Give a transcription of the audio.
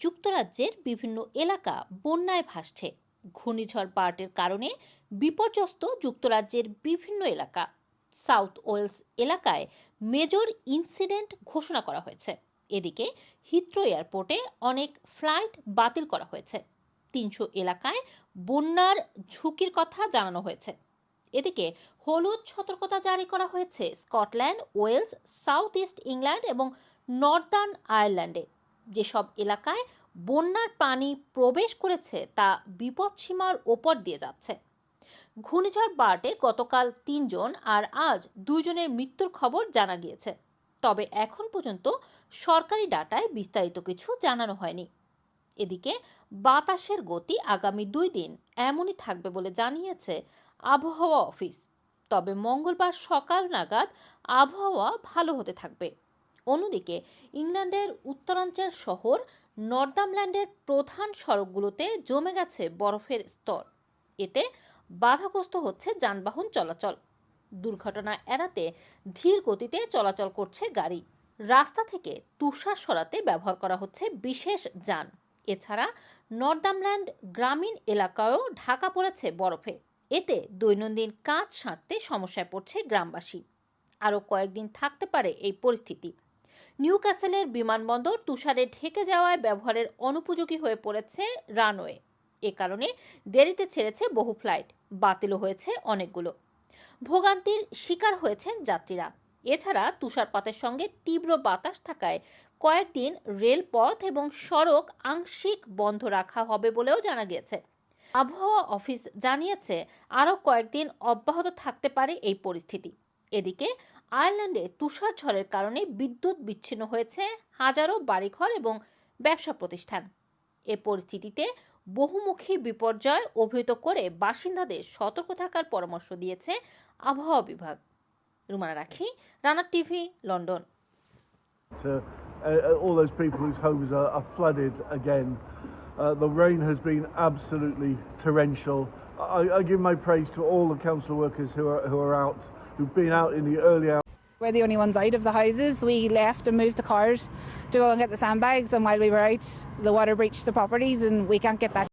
যুক্তরাজ্যের বিভিন্ন এলাকা বন্যায় ভাসছে। ঘূর্ণিঝড় পার্টের কারণে বিপর্যস্ত যুক্তরাজ্যের বিভিন্ন এলাকা। সাউথ ওয়েলস এলাকায় মেজর ইনসিডেন্ট ঘোষণা করা হয়েছে। এদিকে হিথ্রো এয়ারপোর্টে অনেক ফ্লাইট বাতিল করা হয়েছে। তিনশো এলাকায় বন্যার ঝুঁকির কথা জানানো হয়েছে। এদিকে হলুদ সতর্কতা জারি করা হয়েছে Scotland, Wales, South East England এবং নর্দার্ন আয়ারল্যান্ডে। যেসব এলাকায় বন্যার পানি প্রবেশ করেছে তা বিপদসীমার ওপর দিয়ে যাচ্ছে। ঘূর্ণিঝড় বার্টে গতকাল তিনজন আর আজ দুইজনের মৃত্যুর খবর জানা গিয়েছে। তবে এখন পর্যন্ত সরকারি ডাটায় বিস্তারিত কিছু জানানো হয়নি। এদিকে বাতাসের গতি আগামী দুই দিন এমনই থাকবে বলে জানিয়েছে আবহাওয়া অফিস। তবে মঙ্গলবার সকাল নাগাদ আবহাওয়া ভালো হতে থাকবে। অন্যদিকে, ইংল্যান্ডের উত্তরাঞ্চল শহর নর্দামল্যান্ডের প্রধান সড়কগুলোতে জমে গেছে বরফের স্তর। এতে বাধাগ্রস্ত হচ্ছে যানবাহন চলাচল। দুর্ঘটনা এড়াতে ধীর গতিতে চলাচল করছে গাড়ি। রাস্তা থেকে তুষার সরাতে ব্যবহার করা হচ্ছে বিশেষ যান। এছাড়া নর্দামল্যান্ড গ্রামীণ এলাকায়ও ঢাকা পড়েছে বরফে। এতে দৈনন্দিন কাজ সারতে সমস্যায় পড়ছে গ্রামবাসী। আরও কয়েকদিন থাকতে পারে এই পরিস্থিতি। নিউ ক্যাসেলের বিমানবন্দর তুষারে ঢেকে যাওয়ায় ব্যবহারের অনুপযোগী হয়ে পড়েছে রানওয়ে। এ কারণে দেরিতে ছেড়েছে বহু ফ্লাইট, বাতিলও হয়েছে অনেকগুলো। ভোগান্তির শিকার হয়েছেন যাত্রীরা। এছাড়া তুষারপাতের সঙ্গে তীব্র বাতাস থাকায় কয়েকদিন রেলপথ এবং সড়ক আংশিক বন্ধ রাখা হবে বলেও জানা গিয়েছে। আবহাওয়া অফিস জানিয়েছে, আরও কয়েকদিন অব্যাহত থাকতে পারে এই পরিস্থিতি। এদিকে আয়ারল্যান্ডে তুষার ঝড়ের কারণে বিদ্যুৎ বিচ্ছিন্ন হয়েছে হাজারো বাড়িঘর এবং ব্যবসা প্রতিষ্ঠান এ পরিস্থিতিতে বহুমুখী বিপর্যয় অভিহিত করে বাসিন্দাদের সতর্ক থাকার পরামর্শ দিয়েছে আবহাওয়া বিভাগ রুমানা রাখি রানার TV London uh, all those people whose homes are, are flooded again. Uh, the rain has been absolutely torrential. I, I give my praise to all the council workers who are, who are out, who've been out in the early hours. We're the only ones out of the houses. We left and moved the cars to go and get the sandbags, and while we were out, the water breached the properties, and we can't get back